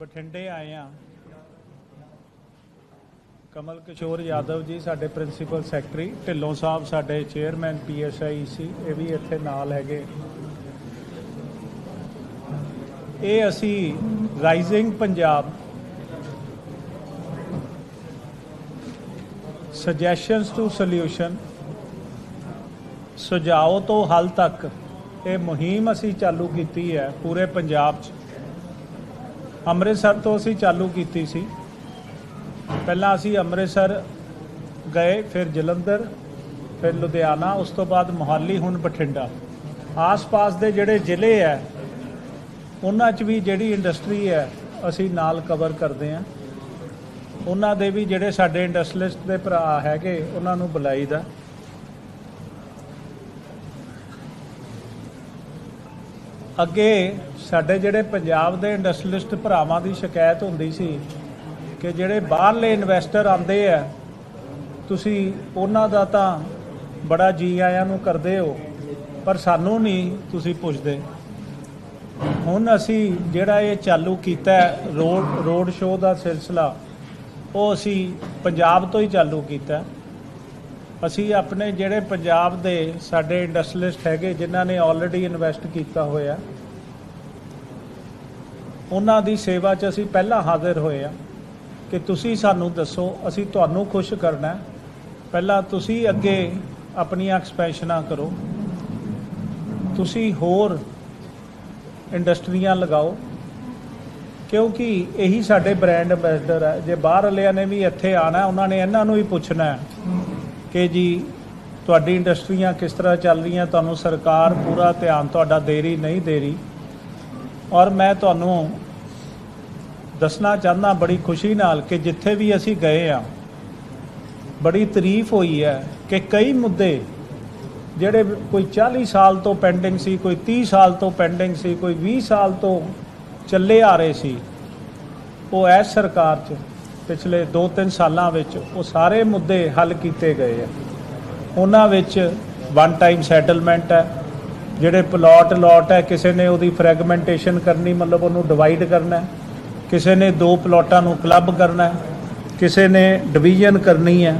ਬਠਿੰਡੇ ਆਏ ਆ ਕਮਲ ਕਿਸ਼ੋਰ ਯਾਦਵ ਜੀ, ਸਾਡੇ ਪ੍ਰਿੰਸੀਪਲ ਸੈਕਟਰੀ, ਢਿੱਲੋਂ ਸਾਹਿਬ ਸਾਡੇ ਚੇਅਰਮੈਨ ਪੀਐਸਆਈ ਸੀ, ਇਹ ਵੀ ਇੱਥੇ ਨਾਲ ਹੈਗੇ। ਇਹ ਅਸੀਂ rising Punjab suggestions to solution ਸੁਝਾਓ ਤੋਂ ਹੱਲ ਤੱਕ ਇਹ ਮੁਹਿੰਮ ਅਸੀਂ ਚਾਲੂ ਕੀਤੀ ਹੈ ਪੂਰੇ ਪੰਜਾਬ 'ਚ। ਅੰਮ੍ਰਿਤਸਰ ਤੋਂ ਅਸੀਂ ਚਾਲੂ ਕੀਤੀ ਸੀ। ਪਹਿਲਾਂ ਅਸੀਂ ਅੰਮ੍ਰਿਤਸਰ ਗਏ, ਫਿਰ ਜਲੰਧਰ, ਫਿਰ ਲੁਧਿਆਣਾ, ਉਸ ਤੋਂ ਬਾਅਦ ਮੋਹਾਲੀ, ਹੁਣ ਬਠਿੰਡਾ। ਆਸ-ਪਾਸ ਦੇ ਜਿਹੜੇ ਜ਼ਿਲ੍ਹੇ ਹੈ ਉਹਨਾਂ 'ਚ ਵੀ ਜਿਹੜੀ ਇੰਡਸਟਰੀ ਹੈ ਅਸੀਂ ਨਾਲ ਕਵਰ ਕਰਦੇ ਹਾਂ ਉਹਨਾਂ ਦੇ ਵੀ ਜਿਹੜੇ ਸਾਡੇ ਇੰਡਸਟਰੀਲਿਸਟ ਦੇ ਭਰਾ ਹੈਗੇ, ਉਹਨਾਂ ਨੂੰ ਬੁਲਾਈਦਾ। ਅੱਗੇ ਸਾਡੇ ਜਿਹੜੇ ਪੰਜਾਬ ਦੇ ਇੰਡਸਟਰੀਲਿਸਟ ਭਰਾਵਾਂ ਦੀ ਸ਼ਿਕਾਇਤ ਹੁੰਦੀ ਸੀ ਕਿ ਜਿਹੜੇ ਬਾਹਰਲੇ ਇਨਵੈਸਟਰ ਆਉਂਦੇ ਆ, ਤੁਸੀਂ ਉਹਨਾਂ ਦਾ ਤਾਂ ਬੜਾ ਜੀ ਆਇਆਂ ਨੂੰ ਕਰਦੇ ਹੋ, ਪਰ ਸਾਨੂੰ ਨਹੀਂ ਤੁਸੀਂ ਪੁੱਛਦੇ। ਹੁਣ ਅਸੀਂ ਜਿਹੜਾ ਇਹ ਚਾਲੂ ਕੀਤਾ ਰੋਡ ਰੋਡ ਸ਼ੋਅ ਦਾ ਸਿਲਸਿਲਾ, ਉਹ ਅਸੀਂ ਪੰਜਾਬ ਤੋਂ ਹੀ ਚਾਲੂ ਕੀਤਾ ਅਸੀਂ ਆਪਣੇ ਜਿਹੜੇ ਪੰਜਾਬ ਦੇ ਸਾਡੇ ਇੰਡਸਟਰੀਲਿਸਟ ਹੈਗੇ, ਜਿਨ੍ਹਾਂ ਨੇ ਆਲਰੇਡੀ ਇਨਵੈਸਟ ਕੀਤਾ ਹੋਇਆ, ਉਹਨਾਂ ਦੀ ਸੇਵਾ 'ਚ ਅਸੀਂ ਪਹਿਲਾਂ ਹਾਜ਼ਰ ਹੋਏ ਆ ਕਿ ਤੁਸੀਂ ਸਾਨੂੰ ਦੱਸੋ, ਅਸੀਂ ਤੁਹਾਨੂੰ ਖੁਸ਼ ਕਰਨਾ ਪਹਿਲਾਂ ਤੁਸੀਂ ਅੱਗੇ ਆਪਣੀਆਂ ਐਕਸਪੈਂਸ਼ਨਾਂ ਕਰੋ। ਤੁਸੀਂ ਹੋਰ ਇੰਡਸਟਰੀਆਂ ਲਗਾਓ, ਕਿਉਂਕਿ ਇਹੀ ਸਾਡੇ ਬ੍ਰਾਂਡ ਐਂਬੈਸਡਰ ਹੈ। ਜੇ ਬਾਹਰ ਵਾਲਿਆਂ ਨੇ ਵੀ ਇੱਥੇ ਆਣਾ ਉਹਨਾਂ ਨੇ ਇਹਨਾਂ ਨੂੰ ਹੀ ਪੁੱਛਣਾ ਕਿ ਜੀ ਤੁਹਾਡੀ ਇੰਡਸਟਰੀਆਂ ਕਿਸ ਤਰ੍ਹਾਂ ਚੱਲ ਰਹੀਆਂ, ਤੁਹਾਨੂੰ ਸਰਕਾਰ ਪੂਰਾ ਧਿਆਨ ਤੁਹਾਡਾ ਦੇ ਰਹੀ, ਨਹੀਂ ਦੇ ਰਹੀ। ਔਰ ਮੈਂ ਤੁਹਾਨੂੰ ਦੱਸਣਾ ਚਾਹੁੰਦਾ, ਬੜੀ ਖੁਸ਼ੀ ਨਾਲ ਕਿ ਜਿੱਥੇ ਵੀ ਅਸੀਂ ਗਏ ਆ ਬੜੀ ਤਾਰੀਫ ਹੋਈ ਹੈ ਕਿ ਕਈ ਮੁੱਦੇ ਜਿਹੜੇ ਕੋਈ 40 ਸਾਲ ਤੋਂ ਪੈਂਡਿੰਗ ਸੀ, ਕੋਈ 30 ਸਾਲ ਤੋਂ ਪੈਂਡਿੰਗ ਸੀ, ਕੋਈ 20 ਸਾਲ ਤੋਂ ਚੱਲੇ ਆ ਰਹੇ ਸੀ, ਉਹ ਐਸ ਸਰਕਾਰ 'ਚ ਪਿਛਲੇ 2-3 ਸਾਲਾਂ ਵਿੱਚ ਉਹ ਸਾਰੇ ਮੁੱਦੇ ਹੱਲ ਕੀਤੇ ਗਏ ਆ। ਉਹਨਾਂ ਵਿੱਚ ਵਨ ਟਾਈਮ ਸੈਟਲਮੈਂਟ ਹੈ, ਜਿਹੜੇ ਪਲਾਟ ਲਾਟ ਹੈ, ਕਿਸੇ ਨੇ ਉਹਦੀ ਫਰੈਗਮੈਂਟੇਸ਼ਨ ਕਰਨੀ, ਮਤਲਬ ਉਹਨੂੰ ਡਿਵਾਈਡ ਕਰਨਾ ਕਿਸੇ ਨੇ ਦੋ ਪਲਾਟਾਂ ਨੂੰ ਕਲੱਬ ਕਰਨਾ ਕਿਸੇ ਨੇ ਡਿਵੀਜ਼ਨ ਕਰਨੀ ਹੈ।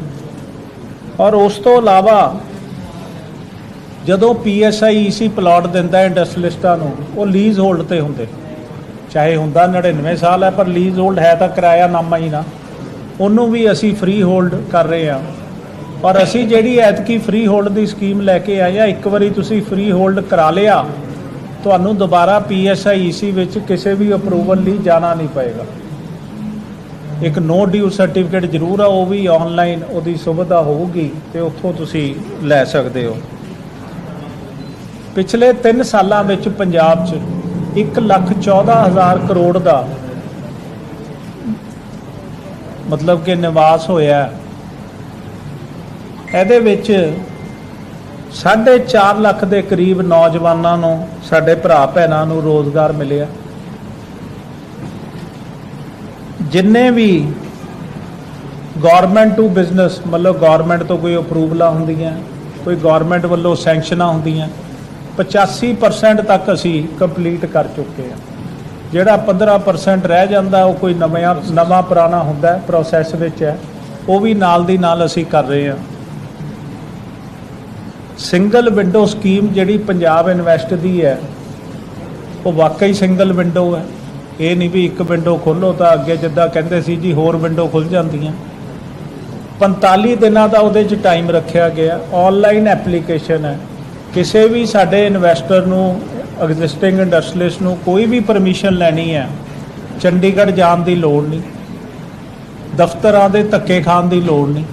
ਔਰ ਉਸ ਤੋਂ ਇਲਾਵਾ ਜਦੋਂ ਪੀਐਸਆਈ ਈਸੀ ਪਲਾਟ ਦਿੰਦਾ ਇੰਡਸਟਰੀਲਿਸਟਾਂ ਨੂੰ, ਉਹ ਲੀਜ਼ ਹੋਲਡ ਤੇ ਹੁੰਦੇ। ਚਾਹੇ ਹੁੰਦਾ 99 ਸਾਲ ਹੈ, ਪਰ ਲੀਜ਼ ਹੋਲਡ ਹੈ ਤਾਂ ਕਿਰਾਇਆ ਨਾਮਾ ਹੀ ਨਾ। ਉਹਨੂੰ ਵੀ ਅਸੀਂ ਫ੍ਰੀ ਹੋਲਡ ਕਰ ਰਹੇ ਹਾਂ। ਪਰ ਅਸੀਂ ਜਿਹੜੀ ਐਤਕੀ ਫ੍ਰੀ ਹੋਲਡ ਦੀ ਸਕੀਮ ਲੈ ਕੇ ਆਏ ਆ, ਇੱਕ ਵਾਰੀ ਤੁਸੀਂ ਫ੍ਰੀ ਹੋਲਡ ਕਰਾ ਲਿਆ, ਤੁਹਾਨੂੰ ਦੁਬਾਰਾ ਪੀਐਸਆਈ ਈਸੀ ਵਿੱਚ ਕਿਸੇ ਵੀ ਅਪਰੂਵਲ ਲਈ ਜਾਣਾ ਨਹੀਂ ਪਏਗਾ। ਇੱਕ ਨੋ ਡਿਊ ਸਰਟੀਫਿਕੇਟ ਜ਼ਰੂਰ ਆ, ਉਹ ਵੀ ਆਨਲਾਈਨ ਉਹਦੀ ਸੁਵਿਧਾ ਹੋਊਗੀ ਤੇ ਉੱਥੋਂ ਤੁਸੀਂ ਲੈ ਸਕਦੇ ਹੋ। ਪਿਛਲੇ 3 ਸਾਲਾਂ ਵਿੱਚ ਪੰਜਾਬ 'ਚ 1 ਲੱਖ 14 ਹਜ਼ਾਰ ਕਰੋੜ ਦਾ ਮਤਲਬ ਕਿ ਨਿਵਾਸ ਹੋਇਆ। ਇਹਦੇ ਵਿੱਚ 4.5 ਲੱਖ ਦੇ ਕਰੀਬ ਨੌਜਵਾਨਾਂ ਨੂੰ, ਸਾਡੇ ਭਰਾ ਭੈਣਾਂ ਨੂੰ ਰੋਜ਼ਗਾਰ ਮਿਲਿਆ। ਜਿੰਨੇ ਵੀ ਗਵਰਨਮੈਂਟ ਟੂ ਬਿਜ਼ਨਸ ਮਤਲਬ ਗਵਰਨਮੈਂਟ ਤੋਂ ਕੋਈ ਅਪਰੂਵਲਾਂ ਹੁੰਦੀਆਂ, ਕੋਈ ਗਵਰਨਮੈਂਟ ਵੱਲੋਂ ਸੈਂਕਸ਼ਨਾਂ ਹੁੰਦੀਆਂ 85% ਤੱਕ ਅਸੀਂ ਕੰਪਲੀਟ ਕਰ ਚੁੱਕੇ ਹਾਂ ਜਿਹੜਾ 15% ਰਹਿ ਜਾਂਦਾ, ਉਹ ਕੋਈ ਨਵਾਂ ਨਵਾਂ ਪੁਰਾਣਾ ਹੁੰਦਾ ਪ੍ਰੋਸੈਸ ਵਿੱਚ ਹੈ, ਉਹ ਵੀ ਨਾਲ ਦੀ ਨਾਲ ਅਸੀਂ ਕਰ ਰਹੇ ਹਾਂ। ਸਿੰਗਲ ਵਿੰਡੋ ਸਕੀਮ ਜਿਹੜੀ ਪੰਜਾਬ ਇਨਵੈਸਟ ਦੀ ਹੈ, ਉਹ ਵਾਕਈ ਸਿੰਗਲ ਵਿੰਡੋ ਹੈ। ਇਹ ਨਹੀਂ ਵੀ ਇੱਕ ਵਿੰਡੋ ਖੋਲੋ ਤਾਂ ਅੱਗੇ ਜਿੱਦਾਂ ਕਹਿੰਦੇ ਸੀ ਜੀ, ਹੋਰ ਵਿੰਡੋ ਖੁੱਲ ਜਾਂਦੀਆਂ। 45 ਦਿਨਾਂ ਦਾ ਉਹਦੇ 'ਚ ਟਾਈਮ ਰੱਖਿਆ ਗਿਆ। ਆਨਲਾਈਨ ਐਪਲੀਕੇਸ਼ਨ ਹੈ। ਕਿਸੇ ਵੀ ਸਾਡੇ ਇਨਵੈਸਟਰ ਨੂੰ ਐਗਜ਼ਿਸਟਿੰਗ ਇੰਡਸਟਰੀਲਿਸਟ ਨੂੰ ਕੋਈ ਵੀ ਪਰਮਿਸ਼ਨ ਲੈਣੀ ਹੈ, ਚੰਡੀਗੜ੍ਹ ਜਾਣ ਦੀ ਲੋੜ ਨਹੀਂ, ਦਫ਼ਤਰਾਂ ਦੇ ਧੱਕੇ ਖਾਣ ਦੀ ਲੋੜ ਨਹੀਂ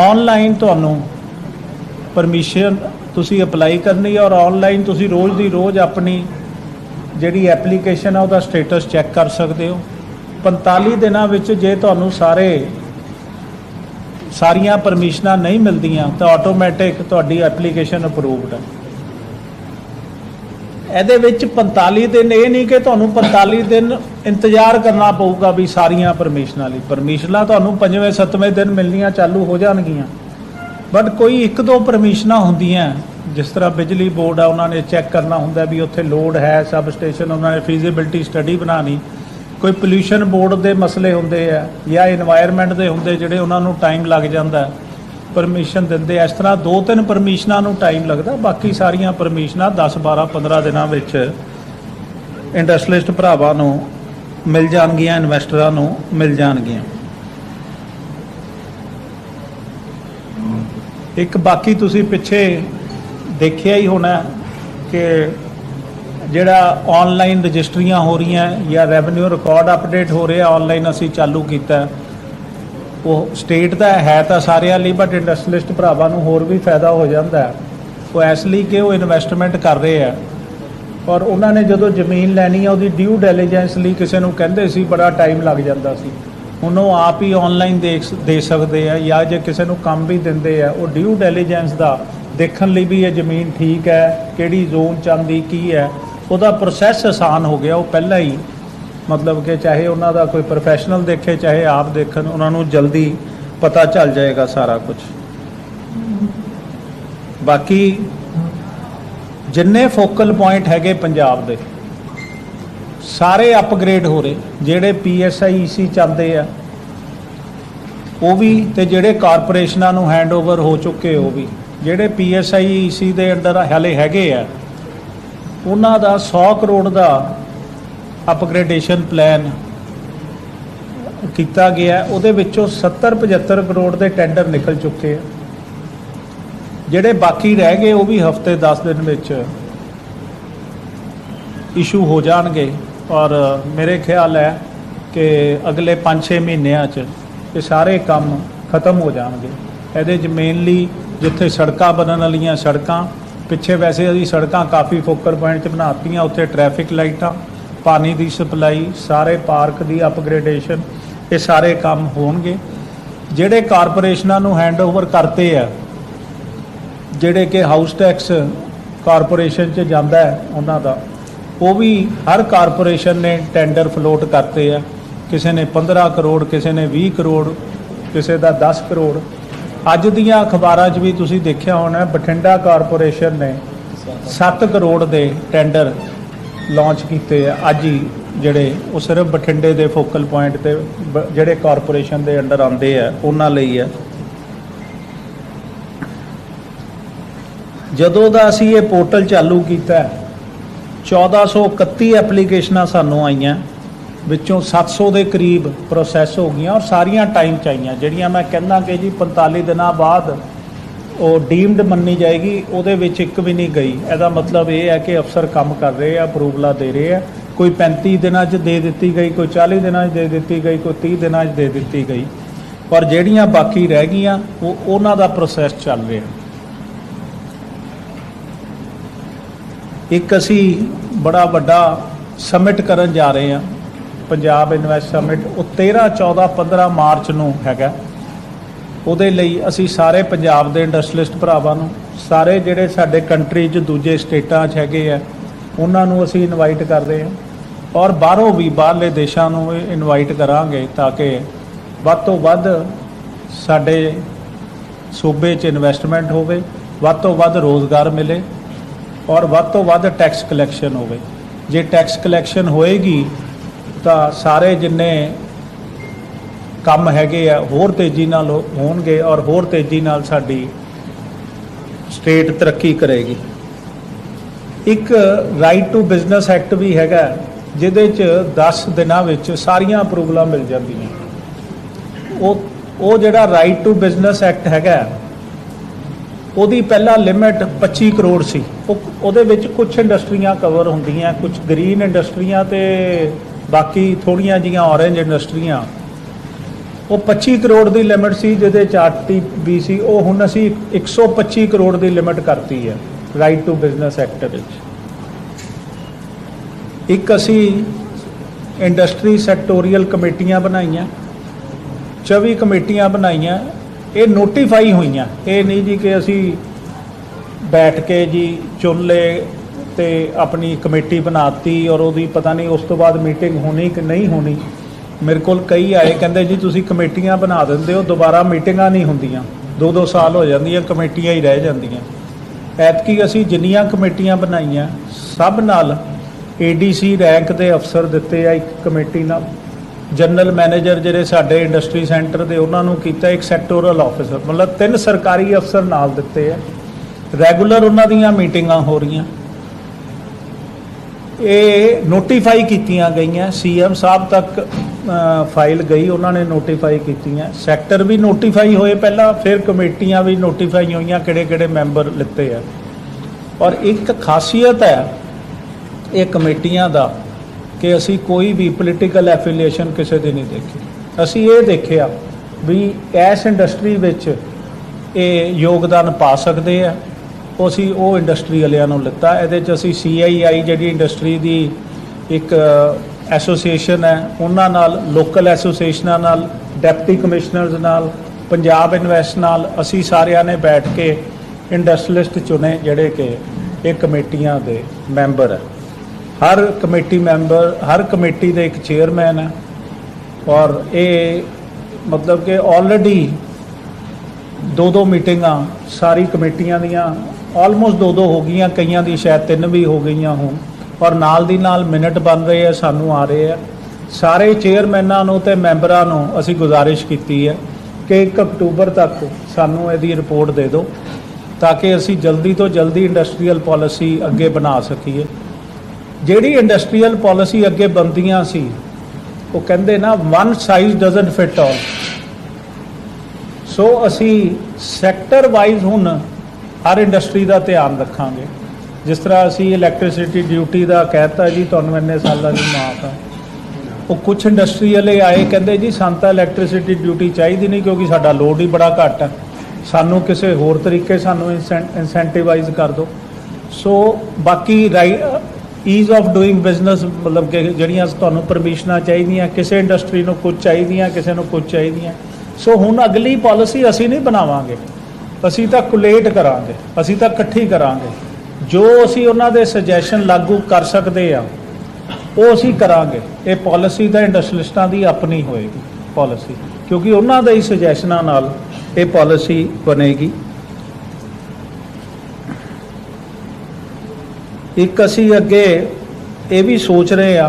ਆਨਲਾਈਨ ਤੁਹਾਨੂੰ ਪਰਮਿਸ਼ਨ ਤੁਸੀਂ ਅਪਲਾਈ ਕਰਨੀ ਹੈ ਔਰ ਆਨਲਾਈਨ ਤੁਸੀਂ ਰੋਜ਼ ਦੀ ਰੋਜ਼ ਆਪਣੀ ਜਿਹੜੀ ਐਪਲੀਕੇਸ਼ਨ ਹੈ ਉਹਦਾ ਸਟੇਟਸ ਚੈੱਕ ਕਰ ਸਕਦੇ ਹੋ। 45 ਦਿਨਾਂ ਵਿੱਚ ਜੇ ਤੁਹਾਨੂੰ ਸਾਰੇ ਸਾਰੀਆਂ ਪਰਮਿਸ਼ਨਾਂ ਨਹੀਂ ਮਿਲਦੀਆਂ ਤਾਂ ਆਟੋਮੈਟਿਕ ਤੁਹਾਡੀ ਐਪਲੀਕੇਸ਼ਨ ਅਪਰੂਵਡ ਹੈ। ਇਹਦੇ ਵਿੱਚ 45 ਦਿਨ ਇਹ ਨਹੀਂ ਕਿ ਤੁਹਾਨੂੰ 45 ਦਿਨ ਇੰਤਜ਼ਾਰ ਕਰਨਾ ਪਊਗਾ ਵੀ ਸਾਰੀਆਂ ਪਰਮਿਸ਼ਨਾਂ ਲਈ। ਪਰਮਿਸ਼ਨਾਂ ਤੁਹਾਨੂੰ 5ਵੇਂ 7ਵੇਂ ਦਿਨ ਮਿਲਣੀਆਂ ਚਾਲੂ ਹੋ ਜਾਣਗੀਆਂ। ਬਟ ਕੋਈ ਇੱਕ ਦੋ ਪਰਮਿਸ਼ਨਾਂ ਹੁੰਦੀਆਂ, ਜਿਸ ਤਰ੍ਹਾਂ ਬਿਜਲੀ ਬੋਰਡ ਆ, ਉਹਨਾਂ ਨੇ ਚੈੱਕ ਕਰਨਾ ਹੁੰਦਾ ਵੀ ਉੱਥੇ ਲੋਡ ਹੈ, ਸਬ ਸਟੇਸ਼ਨ, ਉਹਨਾਂ ਨੇ ਫੀਜੀਬਿਲਟੀ ਸਟੱਡੀ ਬਣਾਣੀ ਕੋਈ ਪੋਲੂਸ਼ਨ ਬੋਰਡ ਦੇ ਮਸਲੇ ਹੁੰਦੇ ਆ ਜਾਂ এনवायरमेंट ਦੇ ਹੁੰਦੇ ਜਿਹੜੇ ਉਹਨਾਂ ਨੂੰ ਟਾਈਮ ਲੱਗ ਜਾਂਦਾ। ਪਰਮਿਸ਼ਨ ਦਿੰਦੇ ਇਸ ਤਰ੍ਹਾਂ ਦੋ ਤਿੰਨ ਪਰਮਿਸ਼ਨਾਂ ਨੂੰ ਟਾਈਮ ਲੱਗਦਾ। ਬਾਕੀ ਸਾਰੀਆਂ ਪਰਮਿਸ਼ਨਾਂ 10 12 15 ਦਿਨਾਂ ਵਿੱਚ ਇੰਡਸਟਰੀਲਿਸਟ ਭਰਾਵਾਂ ਨੂੰ ਮਿਲ ਜਾਣਗੀਆਂ, ਇਨਵੈਸਟਰਾਂ ਨੂੰ ਮਿਲ ਜਾਣਗੀਆਂ। ਇੱਕ ਬਾਕੀ ਤੁਸੀਂ ਪਿੱਛੇ ਦੇਖਿਆ ਹੀ ਹੋਣਾ ਕਿ ਜਿਹੜਾ ਆਨਲਾਈਨ ਰਜਿਸਟਰੀਆਂ ਹੋ ਰਹੀਆਂ ਜਾਂ ਰੈਵਨਿਊ ਰਿਕਾਰਡ ਅਪਡੇਟ ਹੋ ਰਿਹਾ ਆਨਲਾਈਨ ਅਸੀਂ ਚਾਲੂ ਕੀਤਾ। ਉਹ ਸਟੇਟ ਦਾ ਹੈ ਤਾਂ ਸਾਰਿਆਂ ਲਈ ਬਟ ਇੰਡਸਟਰੀਲਿਸਟ ਭਰਾਵਾਂ ਨੂੰ ਹੋਰ ਵੀ ਫਾਇਦਾ ਹੋ ਜਾਂਦਾ ਹੈ। ਉਹ ਇਸ ਲਈ ਕਿ ਉਹ ਇਨਵੈਸਟਮੈਂਟ ਕਰ ਰਹੇ ਆ ਔਰ ਉਹਨਾਂ ਨੇ ਜਦੋਂ ਜ਼ਮੀਨ ਲੈਣੀ ਆ ਉਹਦੀ ਡਿਊ ਡੈਲੀਜੈਂਸ ਲਈ ਕਿਸੇ ਨੂੰ ਕਹਿੰਦੇ ਸੀ, ਬੜਾ ਟਾਈਮ ਲੱਗ ਜਾਂਦਾ ਸੀ। ਹੁਣ ਉਹ ਆਪ ਹੀ ਆਨਲਾਈਨ ਦੇਖ ਦੇ ਸਕਦੇ ਆ ਜਾਂ ਜੇ ਕਿਸੇ ਨੂੰ ਕੰਮ ਵੀ ਦਿੰਦੇ ਆ ਉਹ ਡਿਊ ਡੈਲੀਜੈਂਸ ਦਾ ਦੇਖਣ ਲਈ ਵੀ ਇਹ ਜ਼ਮੀਨ ਠੀਕ ਹੈ, ਕਿਹੜੀ ਜ਼ੋਨ 'ਚ ਚਾਂਦੀ ਕੀ ਹੈ। ਉਹਦਾ ਪ੍ਰੋਸੈਸ ਆਸਾਨ ਹੋ ਗਿਆ, ਉਹ ਪਹਿਲਾਂ ਹੀ ਮਤਲਬ ਕਿ ਚਾਹੇ ਉਹਨਾਂ ਦਾ ਕੋਈ ਪ੍ਰੋਫੈਸ਼ਨਲ ਦੇਖੇ, ਚਾਹੇ ਆਪ ਦੇਖਣ, ਉਹਨਾਂ ਨੂੰ ਜਲਦੀ ਪਤਾ ਚੱਲ ਜਾਏਗਾ ਸਾਰਾ ਕੁਝ ਬਾਕੀ ਜਿੰਨੇ ਫੋਕਲ ਪੁਆਇੰਟ ਹੈਗੇ ਪੰਜਾਬ ਦੇ, ਸਾਰੇ ਅਪਗ੍ਰੇਡ ਹੋ ਰਹੇ। ਜਿਹੜੇ ਪੀਐਸਆਈਸੀ ਚੱਲਦੇ ਆ, ਉਹ ਵੀ ਤੇ ਜਿਹੜੇ ਕਾਰਪੋਰੇਸ਼ਨਾਂ ਨੂੰ ਹੈਂਡਓਵਰ ਹੋ ਚੁੱਕੇ ਉਹ ਵੀ। ਜਿਹੜੇ ਪੀਐਸਆਈਸੀ ਦੇ ਅੰਡਰ ਹਲੇ ਹੈਗੇ ਆ, ਉਹਨਾਂ ਦਾ 100 ਕਰੋੜ ਦਾ ਅਪਗ੍ਰੇਡੇਸ਼ਨ ਪਲਾਨ ਕੀਤਾ ਗਿਆ ਉਹਦੇ ਵਿੱਚੋਂ 70 75 ਕਰੋੜ ਦੇ ਟੈਂਡਰ ਨਿਕਲ ਚੁੱਕੇ ਆ। ਜਿਹੜੇ ਬਾਕੀ ਰਹਿ ਗਏ, ਉਹ ਵੀ ਹਫ਼ਤੇ 10 ਦਿਨ ਵਿੱਚ ਇਸ਼ੂ ਹੋ ਜਾਣਗੇ। ਔਰ ਮੇਰੇ ਖਿਆਲ ਹੈ ਕਿ ਅਗਲੇ 5-6 ਮਹੀਨਿਆਂ 'ਚ ਇਹ ਸਾਰੇ ਕੰਮ ਖਤਮ ਹੋ ਜਾਣਗੇ। ਇਹਦੇ 'ਚ ਮੇਨਲੀ ਜਿੱਥੇ ਸੜਕਾਂ ਬਣਨ ਵਾਲੀਆਂ ਸੜਕਾਂ, ਪਿੱਛੇ ਵੈਸੇ ਅਸੀਂ ਸੜਕਾਂ ਕਾਫੀ ਫੋਕਲ ਪੁਆਇੰਟ 'ਚ ਬਣਾਤੀਆਂ, ਉੱਥੇ ਟ੍ਰੈਫਿਕ ਲਾਈਟਾਂ ਪਾਣੀ ਦੀ ਸਪਲਾਈ, ਸਾਰੇ ਪਾਰਕ ਦੀ ਅਪਗ੍ਰੇਡੇਸ਼ਨ, ਇਹ ਸਾਰੇ ਕੰਮ ਹੋਣਗੇ। ਜਿਹੜੇ ਕਾਰਪੋਰੇਸ਼ਨਾਂ ਨੂੰ ਹੈਂਡਓਵਰ ਕਰਤੇ ਆ, ਜਿਹੜੇ ਕਿ ਹਾਊਸ ਟੈਕਸ ਕਾਰਪੋਰੇਸ਼ਨ 'ਚ ਜਾਂਦਾ ਹੈ, ਉਹਨਾਂ ਦਾ, ਉਹ ਵੀ ਹਰ ਕਾਰਪੋਰੇਸ਼ਨ ਨੇ ਟੈਂਡਰ ਫਲੋਟ ਕਰਤੇ ਆ। ਕਿਸੇ ਨੇ 15 ਕਰੋੜ, ਕਿਸੇ ਨੇ 20 ਕਰੋੜ, ਕਿਸੇ ਦਾ 10 ਕਰੋੜ। ਅੱਜ ਦੀਆਂ ਅਖਬਾਰਾਂ 'ਚ ਵੀ ਤੁਸੀਂ ਦੇਖਿਆ ਹੋਣਾ, ਬਠਿੰਡਾ ਕਾਰਪੋਰੇਸ਼ਨ ਨੇ 7 ਕਰੋੜ ਦੇ ਟੈਂਡਰ ਲਾਂਚ ਕੀਤੇ ਆ ਅੱਜ ਹੀ ਜਿਹੜੇ ਉਹ ਸਿਰਫ ਬਠਿੰਡੇ ਦੇ ਫੋਕਲ ਪੁਆਇੰਟ ਤੇ ਬ- ਜਿਹੜੇ ਕਾਰਪੋਰੇਸ਼ਨ ਦੇ ਅੰਡਰ ਆਉਂਦੇ ਆ ਉਹਨਾਂ ਲਈ ਆ। ਜਦੋਂ ਦਾ ਅਸੀਂ ਇਹ ਪੋਰਟਲ ਚਾਲੂ ਕੀਤਾ ਹੈ, 1431 ਐਪਲੀਕੇਸ਼ਨਾਂ ਸਾਨੂੰ ਆਈਆਂ ਵਿੱਚੋਂ 700 ਦੇ ਕਰੀਬ ਪ੍ਰੋਸੈਸ ਹੋ ਗਈਆਂ ਔਰ ਸਾਰੀਆਂ ਟਾਈਮ ਚ ਆਈਆਂ ਜਿਹੜੀਆਂ ਮੈਂ ਕਹਿੰਦਾ ਕਿ ਜੀ 45 ਦਿਨਾਂ ਬਾਅਦ ਉਹ ਡੀਮਡ ਮੰਨੀ ਜਾਏਗੀ, ਉਹਦੇ ਵਿੱਚ ਇੱਕ ਵੀ ਨਹੀਂ ਗਈ। ਇਹਦਾ ਮਤਲਬ ਇਹ ਹੈ ਕਿ ਅਫਸਰ ਕੰਮ ਕਰ ਰਹੇ ਆ ਅਪਰੂਵਲਾਂ ਦੇ ਰਹੇ ਆ। ਕੋਈ 35 ਦਿਨਾਂ 'ਚ ਦੇ ਦਿੱਤੀ ਗਈ, ਕੋਈ 40 ਦਿਨਾਂ 'ਚ ਦੇ ਦਿੱਤੀ ਗਈ, ਕੋਈ 30 ਦਿਨਾਂ 'ਚ ਦੇ ਦਿੱਤੀ ਗਈ। ਪਰ ਜਿਹੜੀਆਂ ਬਾਕੀ ਰਹਿ ਗਈਆਂ, ਉਹ ਉਹਨਾਂ ਦਾ ਪ੍ਰੋਸੈਸ ਚੱਲ ਰਿਹਾ। ਇੱਕ ਅਸੀਂ ਬੜਾ ਵੱਡਾ ਸਮਿਟ ਕਰਨ ਜਾ ਰਹੇ ਹਾਂ। ਪੰਜਾਬ ਇਨਵੈਸਟ ਸਮਿਟ ਉਹ 13 14 15 ਮਾਰਚ ਨੂੰ ਹੈਗਾ। ਉਹਦੇ ਲਈ ਅਸੀਂ ਸਾਰੇ ਪੰਜਾਬ ਦੇ ਇੰਡਸਟਰੀਲਿਸਟ ਭਰਾਵਾਂ ਨੂੰ, ਸਾਰੇ ਜਿਹੜੇ ਸਾਡੇ ਕੰਟਰੀ 'ਚ ਦੂਜੇ ਸਟੇਟਾਂ 'ਚ ਹੈਗੇ ਆ, ਉਹਨਾਂ ਨੂੰ ਅਸੀਂ ਇਨਵਾਈਟ ਕਰ ਰਹੇ ਹਾਂ ਔਰ ਬਾਹਰੋਂ ਵੀ ਬਾਹਰਲੇ ਦੇਸ਼ਾਂ ਨੂੰ ਵੀ ਇਨਵਾਈਟ ਕਰਾਂਗੇ ਤਾਂ ਕਿ ਵੱਧ ਤੋਂ ਵੱਧ ਸਾਡੇ ਸੂਬੇ 'ਚ ਇਨਵੈਸਟਮੈਂਟ ਹੋਵੇ, ਵੱਧ ਤੋਂ ਵੱਧ ਰੋਜ਼ਗਾਰ ਮਿਲੇ ਔਰ ਵੱਧ ਤੋਂ ਵੱਧ ਟੈਕਸ ਕਲੈਕਸ਼ਨ ਹੋਵੇ। ਜੇ ਟੈਕਸ ਕਲੈਕਸ਼ਨ ਹੋਏਗੀ ਤਾਂ ਸਾਰੇ ਜਿੰਨੇ ਕੰਮ ਹੈਗੇ ਆ, ਹੋਰ ਤੇਜ਼ੀ ਨਾਲ ਹੋਣਗੇ ਔਰ ਹੋਰ ਤੇਜ਼ੀ ਨਾਲ ਸਾਡੀ ਸਟੇਟ ਤਰੱਕੀ ਕਰੇਗੀ। ਇੱਕ ਰਾਈਟ ਟੂ ਬਿਜ਼ਨਸ ਐਕਟ ਵੀ ਹੈਗਾ, ਜਿਹਦੇ ਚ 10 ਦਿਨਾਂ ਵਿੱਚ ਸਾਰੀਆਂ ਅਪਰੂਵਲਾਂ ਮਿਲ ਜਾਂਦੀਆਂ। ਉਹ ਉਹ ਜਿਹੜਾ ਰਾਈਟ ਟੂ ਬਿਜ਼ਨਸ ਐਕਟ ਹੈਗਾ, ਉਹਦੀ ਪਹਿਲਾਂ ਲਿਮਿਟ 25 ਕਰੋੜ ਸੀ। ਉਹ, ਉਹਦੇ ਵਿੱਚ ਕੁਝ ਇੰਡਸਟਰੀਆਂ ਕਵਰ ਹੁੰਦੀਆਂ ਕੁਝ ਗ੍ਰੀਨ ਇੰਡਸਟਰੀਆਂ ਤੇ ਬਾਕੀ ਥੋੜੀਆਂ ਜੀਆਂ ਔਰੇਂਜ ਇੰਡਸਟਰੀਆਂ ਉਹ 25 ਕਰੋੜ ਦੀ ਲਿਮਿਟ ਸੀ, ਜਿਹਦੇ ਚ ਆਰਟੀਬੀ ਸੀ, ਉਹ ਹੁਣ ਅਸੀਂ 125 ਕਰੋੜ ਦੀ ਲਿਮਿਟ ਕਰਤੀ ਹੈ ਰਾਈਟ ਟੂ ਬਿਜ਼ਨਸ ਐਕਟ ਵਿੱਚ। ਇੱਕ ਅਸੀਂ ਇੰਡਸਟਰੀ ਸੈਕਟੋਰੀਅਲ ਕਮੇਟੀਆਂ ਬਣਾਈਆਂ 24 ਕਮੇਟੀਆਂ ਬਣਾਈਆਂ, ਇਹ ਨੋਟੀਫਾਈ ਹੋਈਆਂ। ਇਹ ਨਹੀਂ ਜੀ ਕਿ ਅਸੀਂ ਬੈਠ ਕੇ ਜੀ ਚੁਣ ਲਏ ਤੇ ਆਪਣੀ ਕਮੇਟੀ ਬਣਾਤੀ ਔਰ ਉਹਦੀ ਪਤਾ ਨਹੀਂ ਉਸ ਤੋਂ ਬਾਅਦ ਮੀਟਿੰਗ ਹੋਣੀ ਕਿ ਨਹੀਂ ਹੋਣੀ। ਮੇਰੇ ਕੋਲ ਕਈ ਆਏ ਕਹਿੰਦੇ ਜੀ, ਤੁਸੀਂ ਕਮੇਟੀਆਂ ਬਣਾ ਦਿੰਦੇ ਹੋ, ਦੁਬਾਰਾ ਮੀਟਿੰਗਾਂ ਨਹੀਂ ਹੁੰਦੀਆਂ। ਦੋ ਦੋ ਸਾਲ ਹੋ ਜਾਂਦੀਆਂ, ਕਮੇਟੀਆਂ ਹੀ ਰਹਿ ਜਾਂਦੀਆਂ। ਐਤਕੀ ਅਸੀਂ ਜਿੰਨੀਆਂ ਕਮੇਟੀਆਂ ਬਣਾਈਆਂ, ਸਭ ਨਾਲ ਏਡੀਸੀ ਰੈਂਕ ਦੇ ਅਫਸਰ ਦਿੱਤੇ ਆ ਇੱਕ ਕਮੇਟੀ ਨਾਲ। ਜਨਰਲ ਮੈਨੇਜਰ ਜਿਹੜੇ ਸਾਡੇ ਇੰਡਸਟਰੀ ਸੈਂਟਰ ਦੇ, ਉਹਨਾਂ ਨੂੰ ਕੀਤਾ ਇੱਕ ਸੈਕਟੋਰਲ ਆਫੀਸਰ। ਮਤਲਬ ਤਿੰਨ ਸਰਕਾਰੀ ਅਫਸਰ ਨਾਲ ਦਿੱਤੇ ਆ। ਰੈਗੂਲਰ ਉਹਨਾਂ ਦੀਆਂ ਮੀਟਿੰਗਾਂ ਹੋ ਰਹੀਆਂ। ਇਹ ਨੋਟੀਫਾਈ ਕੀਤੀਆਂ ਗਈਆਂ। ਸੀਐਮ ਸਾਹਿਬ ਤੱਕ ਫਾਈਲ ਗਈ, ਉਹਨਾਂ ਨੇ ਨੋਟੀਫਾਈ ਕੀਤੀਆਂ। ਸੈਕਟਰ ਵੀ ਨੋਟੀਫਾਈ ਹੋਏ ਪਹਿਲਾਂ, ਫਿਰ ਕਮੇਟੀਆਂ ਵੀ ਨੋਟੀਫਾਈ ਹੋਈਆਂ ਕਿਹੜੇ ਕਿਹੜੇ ਮੈਂਬਰ ਲਿੱਤੇ ਆ। ਔਰ ਇੱਕ ਖਾਸੀਅਤ ਹੈ ਇਹ ਕਮੇਟੀਆਂ ਦਾ ਕਿ ਅਸੀਂ ਕੋਈ ਵੀ ਪੋਲੀਟੀਕਲ ਐਫੀਲੀਏਸ਼ਨ ਕਿਸੇ ਦੀ ਨਹੀਂ ਦੇਖੀ। ਅਸੀਂ ਇਹ ਦੇਖਿਆ ਵੀ ਇਸ ਇੰਡਸਟਰੀ ਵਿੱਚ ਇਹ ਯੋਗਦਾਨ ਪਾ ਸਕਦੇ ਆ। ਉਹ ਅਸੀਂ ਉਹ ਇੰਡਸਟਰੀ ਵਾਲਿਆਂ ਨੂੰ ਲਿੱਤਾ। ਇਹਦੇ 'ਚ ਅਸੀਂ CII ਜਿਹੜੀ ਇੰਡਸਟਰੀ ਦੀ ਇੱਕ ਐਸੋਸੀਏਸ਼ਨ ਹੈ, ਉਹਨਾਂ ਨਾਲ ਲੋਕਲ ਐਸੋਸੀਏਸ਼ਨਾਂ ਨਾਲ ਡਿਪਟੀ ਕਮਿਸ਼ਨਰਸ ਨਾਲ, ਪੰਜਾਬ ਇਨਵੈਸਟ ਨਾਲ ਅਸੀਂ ਸਾਰਿਆਂ ਨੇ ਬੈਠ ਕੇ ਇੰਡਸਟਰੀਲਿਸਟ ਚੁਣੇ ਜਿਹੜੇ ਕਿ ਇਹ ਕਮੇਟੀਆਂ ਦੇ ਮੈਂਬਰ ਹੈ। ਹਰ ਕਮੇਟੀ ਮੈਂਬਰ, ਹਰ ਕਮੇਟੀ ਦੇ ਇੱਕ ਚੇਅਰਮੈਨ ਹੈ। ਔਰ ਇਹ ਮਤਲਬ ਕਿ ਆਲਰੇਡੀ ਦੋ ਦੋ ਮੀਟਿੰਗਾਂ ਸਾਰੀ ਕਮੇਟੀਆਂ ਦੀਆਂ ਆਲਮੋਸਟ ਦੋ ਦੋ ਹੋ ਗਈਆਂ, ਕਈਆਂ ਦੀ ਸ਼ਾਇਦ ਤਿੰਨ ਵੀ ਹੋ ਗਈਆਂ ਹੋਣ। ਔਰ ਨਾਲ ਦੀ ਨਾਲ ਮਿੰਟ ਬਣ ਰਹੇ ਆ, ਸਾਨੂੰ ਆ ਰਹੇ ਆ। ਸਾਰੇ ਚੇਅਰਮੈਨਾਂ ਨੂੰ ਤੇ ਮੈਂਬਰਾਂ ਨੂੰ ਅਸੀਂ ਗੁਜ਼ਾਰਿਸ਼ ਕੀਤੀ ਹੈ ਕਿ 1 ਅਕਤੂਬਰ ਤੱਕ ਸਾਨੂੰ ਇਹਦੀ ਰਿਪੋਰਟ ਦੇ ਦਿਓ, ਤਾਂ ਕਿ ਅਸੀਂ ਜਲਦੀ ਤੋਂ ਜਲਦੀ ਇੰਡਸਟਰੀਅਲ ਪਾਲਿਸੀ ਅੱਗੇ ਬਣਾ ਸਕੀਏ। ਜਿਹੜੀ ਇੰਡਸਟਰੀਅਲ ਪਾਲਿਸੀ ਅੱਗੇ ਬੰਦੀਆਂ ਸੀ, ਉਹ ਕਹਿੰਦੇ ਨਾ one size doesn't fit all so ਅਸੀਂ ਸੈਕਟਰ ਵਾਈਜ਼ ਹੁਣ ਹਰ ਇੰਡਸਟਰੀ ਦਾ ਧਿਆਨ ਰੱਖਾਂਗੇ। ਜਿਸ ਤਰ੍ਹਾਂ ਅਸੀਂ ਇਲੈਕਟ੍ਰਿਸਿਟੀ ਡਿਊਟੀ ਦਾ ਕਹਿਤਾ ਜੀ, ਤੁਹਾਨੂੰ ਇੰਨੇ ਸਾਲਾਂ ਦੀ ਮਾਫ ਹੈ ਉਹ ਕੁਝ ਇੰਡਸਟਰੀ ਵਾਲੇ ਆਏ ਕਹਿੰਦੇ ਜੀ, ਸਾਨੂੰ ਤਾਂ ਇਲੈਕਟ੍ਰਿਸਿਟੀ ਡਿਊਟੀ ਚਾਹੀਦੀ ਨਹੀਂ ਕਿਉਂਕਿ ਸਾਡਾ ਲੋਡ ਹੀ ਬੜਾ ਘੱਟ ਹੈ ਸਾਨੂੰ ਕਿਸੇ ਹੋਰ ਤਰੀਕੇ ਸਾਨੂੰ ਇਨਸੈਂਟੀਵਾਈਜ਼ ਕਰ ਦਿਓ। ਸੋ ਬਾਕੀ ਈਜ਼ ਆਫ ਡੂਇੰਗ ਬਿਜ਼ਨਸ ਮਤਲਬ ਕਿ ਜਿਹੜੀਆਂ ਤੁਹਾਨੂੰ ਪਰਮਿਸ਼ਨਾਂ ਚਾਹੀਦੀਆਂ, ਕਿਸੇ ਇੰਡਸਟਰੀ ਨੂੰ ਕੁਝ ਚਾਹੀਦੀਆਂ, ਕਿਸੇ ਨੂੰ ਕੁਝ ਚਾਹੀਦੀਆਂ। ਸੋ ਹੁਣ ਅਗਲੀ ਪਾਲਿਸੀ ਅਸੀਂ ਨਹੀਂ ਬਣਾਵਾਂਗੇ। ਅਸੀਂ ਤਾਂ ਕੁਲੇਟ ਕਰਾਂਗੇ, ਅਸੀਂ ਤਾਂ ਇਕੱਠੀ ਕਰਾਂਗੇ। ਜੋ ਅਸੀਂ ਉਹਨਾਂ ਦੇ ਸੁਜੈਸ਼ਨ ਲਾਗੂ ਕਰ ਸਕਦੇ ਆ, ਉਹ ਅਸੀਂ ਕਰਾਂਗੇ। ਇਹ ਪਾਲਿਸੀ ਤਾਂ ਇੰਡਸਟਰੀਲਿਸਟਾਂ ਦੀ ਆਪਣੀ ਹੋਏਗੀ ਪਾਲਿਸੀ ਕਿਉਂਕਿ ਉਹਨਾਂ ਦੇ ਹੀ ਸੁਜੈਸ਼ਨਾਂ ਨਾਲ ਇਹ ਪਾਲਿਸੀ ਬਣੇਗੀ। ਇੱਕ ਅਸੀਂ ਅੱਗੇ ਇਹ ਵੀ ਸੋਚ ਰਹੇ ਆ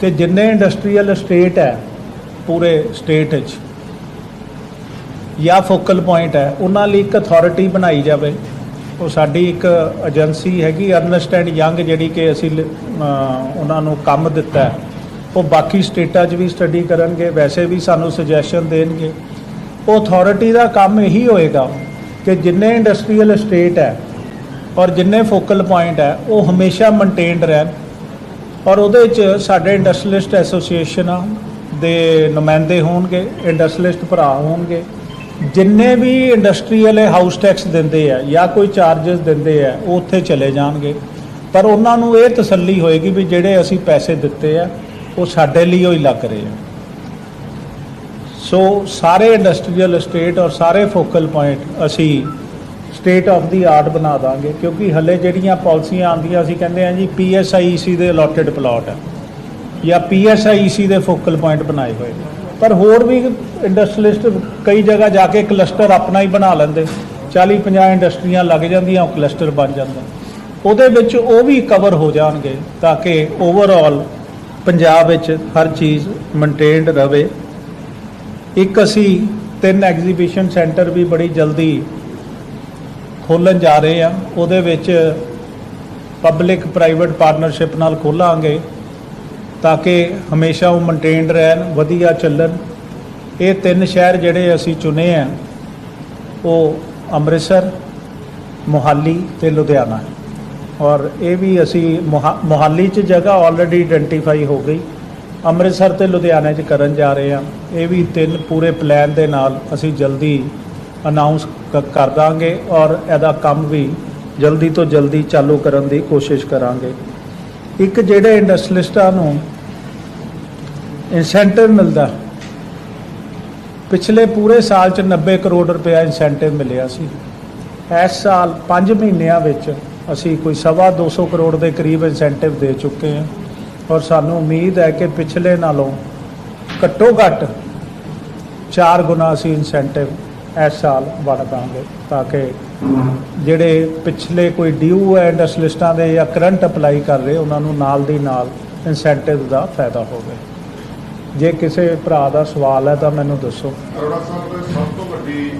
ਕਿ ਜਿੰਨੇ ਇੰਡਸਟਰੀਅਲ ਸਟੇਟ ਹੈ ਪੂਰੇ ਸਟੇਟ 'ਚ ਜਾਂ ਫੋਕਲ ਪੁਆਇੰਟ ਹੈ, ਉਹਨਾਂ ਲਈ ਇੱਕ ਅਥਾਰਟੀ ਬਣਾਈ ਜਾਵੇ। ਉਹ ਸਾਡੀ ਇੱਕ ਏਜੰਸੀ ਹੈਗੀ ਅਰਨਸਟ ਐਂਡ ਯੰਗ ਜਿਹੜੀ ਕਿ ਅਸੀਂ ਲ- ਉਹਨਾਂ ਨੂੰ ਕੰਮ ਦਿੱਤਾ ਹੈ। ਉਹ ਬਾਕੀ ਸਟੇਟਾਂ 'ਚ ਵੀ ਸਟੱਡੀ ਕਰਨਗੇ, ਵੈਸੇ ਵੀ ਸਾਨੂੰ ਸੁਜੈਸ਼ਨ ਦੇਣਗੇ। ਉਹ ਅਥਾਰਟੀ ਦਾ ਕੰਮ ਇਹੀ ਹੋਏਗਾ ਕਿ ਜਿੰਨੇ ਇੰਡਸਟਰੀਅਲ ਸਟੇਟ ਹੈ ਔਰ ਜਿੰਨੇ ਫੋਕਲ ਪੁਆਇੰਟ ਹੈ, ਉਹ ਹਮੇਸ਼ਾ ਮੇਨਟੇਨਡ ਰਹਿਣ। ਔਰ ਉਹਦੇ 'ਚ ਸਾਡੇ ਇੰਡਸਟਰੀਲਿਸਟ ਐਸੋਸੀਏਸ਼ਨਾਂ ਦੇ ਨੁਮਾਇੰਦੇ ਹੋਣਗੇ ਇੰਡਸਟਰੀਲਿਸਟ ਭਰਾ ਹੋਣਗੇ। ਜਿੰਨੇ ਵੀ ਇੰਡਸਟਰੀ ਵਾਲੇ ਹਾਊਸ ਟੈਕਸ ਦਿੰਦੇ ਆ ਜਾਂ ਕੋਈ ਚਾਰजेस ਦਿੰਦੇ ਆ, ਉਹ ਉੱਥੇ ਚਲੇ ਜਾਣਗੇ ਪਰ ਉਹਨਾਂ ਨੂੰ ਇਹ ਤਸੱਲੀ ਹੋਏਗੀ ਵੀ ਜਿਹੜੇ ਅਸੀਂ ਪੈਸੇ ਦਿੱਤੇ ਆ, ਉਹ ਸਾਡੇ ਲਈ ਹੀ ਲੱਗ ਰਹੇ ਆ ਸੋ ਸਾਰੇ ਇੰਡਸਟਰੀਅਲ ਸਟੇਟ ਔਰ ਸਾਰੇ ਫੋਕਲ ਪੁਆਇੰਟ ਅਸੀਂ ਸਟੇਟ ਆਫ ਦੀ ਆਰਟ ਬਣਾ ਦਾਂਗੇ, ਕਿਉਂਕਿ ਹੱਲੇ ਜਿਹੜੀਆਂ ਪਾਲਿਸੀਆਂ ਆਉਂਦੀਆਂ, ਅਸੀਂ ਕਹਿੰਦੇ ਆ ਜੀ ਪੀਐਸਆਈਸੀ ਦੇ ਅਲੋਟਡ ਪਲਾਟ ਹੈ ਜਾਂ ਪੀਐਸਆਈਸੀ ਦੇ ਫੋਕਲ ਪੁਆਇੰਟ ਬਣਾਏ ਹੋਏ ਨੇ। ਪਰ ਹੋਰ ਵੀ ਇੰਡਸਟਰੀਲਿਸਟ ਕਈ ਜਗ੍ਹਾ ਜਾ ਕੇ ਕਲਸਟਰ ਆਪਣਾ ਹੀ ਬਣਾ ਲੈਂਦੇ। 40 50 ਇੰਡਸਟਰੀਆਂ ਲੱਗ ਜਾਂਦੀਆਂ, ਉਹ ਕਲਸਟਰ ਬਣ ਜਾਂਦਾ। ਉਹਦੇ ਵਿੱਚ ਉਹ ਵੀ ਕਵਰ ਹੋ ਜਾਣਗੇ ਤਾਂ ਕਿ ਓਵਰਆਲ ਪੰਜਾਬ ਵਿੱਚ ਹਰ ਚੀਜ਼ ਮੇਨਟੇਨਡ ਰਵੇ। ਇੱਕ ਅਸੀਂ ਤਿੰਨ ਐਗਜ਼ੀਬਿਸ਼ਨ ਸੈਂਟਰ ਵੀ ਬੜੀ ਜਲਦੀ ਖੋਲਣ ਜਾ ਰਹੇ ਆ ਉਹਦੇ ਵਿੱਚ ਪਬਲਿਕ ਪ੍ਰਾਈਵੇਟ ਪਾਰਟਨਰਸ਼ਿਪ ਨਾਲ ਖੋਲਾਂਗੇ। ਤਾਂ ਕਿ ਹਮੇਸ਼ਾ ਉਹ ਮੇਨਟੇਨਡ ਰਹਿਣ, ਵਧੀਆ ਚੱਲਣ। ਇਹ ਤਿੰਨ ਸ਼ਹਿਰ ਜਿਹੜੇ ਅਸੀਂ ਚੁਣੇ ਆ, ਉਹ ਅੰਮ੍ਰਿਤਸਰ, ਮੋਹਾਲੀ ਤੇ ਲੁਧਿਆਣਾ। ਔਰ ਇਹ ਵੀ ਅਸੀਂ ਮੋਹਾ- ਮੋਹਾਲੀ 'ਚ ਜਗ੍ਹਾ ਆਲਰੇਡੀ ਆਇਡੈਂਟੀਫਾਈ ਹੋ ਗਈ। ਅੰਮ੍ਰਿਤਸਰ ਤੇ ਲੁਧਿਆਣੇ 'ਚ ਕਰਨ ਜਾ ਰਹੇ ਹਾਂ। ਇਹ ਵੀ ਤਿੰਨ ਪੂਰੇ ਪਲਾਨ ਦੇ ਨਾਲ ਅਸੀਂ ਜਲਦੀ ਅਨਾਉਂਸ ਕਰ ਦਾਂਗੇ। ਔਰ ਇਹਦਾ ਕੰਮ ਵੀ ਜਲਦੀ ਤੋਂ ਜਲਦੀ ਚਾਲੂ ਕਰਨ ਦੀ ਕੋਸ਼ਿਸ਼ ਕਰਾਂਗੇ। ਇੱਕ ਜਿਹੜੇ ਇੰਡਸਟਰੀਲਿਸਟਾਂ ਨੂੰ ਇਨਸੈਂਟਿਵ ਮਿਲਦਾ, ਪਿਛਲੇ ਪੂਰੇ ਸਾਲ ਚ 90 ਕਰੋੜ ਰੁਪਇਆ ਇਨਸੈਂਟਿਵ ਮਿਲਿਆ ਸੀ। ਇਸ ਸਾਲ 5 ਮਹੀਨਿਆਂ ਵਿੱਚ ਅਸੀਂ ਕੋਈ ਸਵਾ 200 ਕਰੋੜ ਦੇ ਕਰੀਬ ਇਨਸੈਂਟਿਵ ਦੇ ਚੁੱਕੇ ਹਾਂ ਔਰ ਸਾਨੂੰ ਉਮੀਦ ਹੈ ਕਿ ਪਿਛਲੇ ਨਾਲੋਂ ਘੱਟੋ ਘੱਟ 4 ਗੁਣਾ ਅਸੀਂ ਇਨਸੈਂਟਿਵ ਇਸ ਸਾਲ ਵੰਡ ਦਾਂਗੇ ਤਾਂ ਕਿ ਜਿਹੜੇ ਪਿਛਲੇ ਕੋਈ ਡਿਊ ਐਂਡ ਅਸਲਿਸਟਾਂ ਦੇ ਜਾਂ ਕਰੰਟ ਅਪਲਾਈ ਕਰ ਰਹੇ, ਉਹਨਾਂ ਨੂੰ ਨਾਲ ਦੀ ਨਾਲ ਇਨਸੈਂਟਿਵ ਦਾ ਫਾਇਦਾ ਹੋਵੇ ਜੇ ਕਿਸੇ ਭਰਾ ਦਾ ਸਵਾਲ ਹੈ ਤਾਂ ਮੈਨੂੰ ਦੱਸੋ। ਅਰੋੜਾ ਸਾਹਿਬ, ਸਭ ਤੋਂ ਵੱਡੀ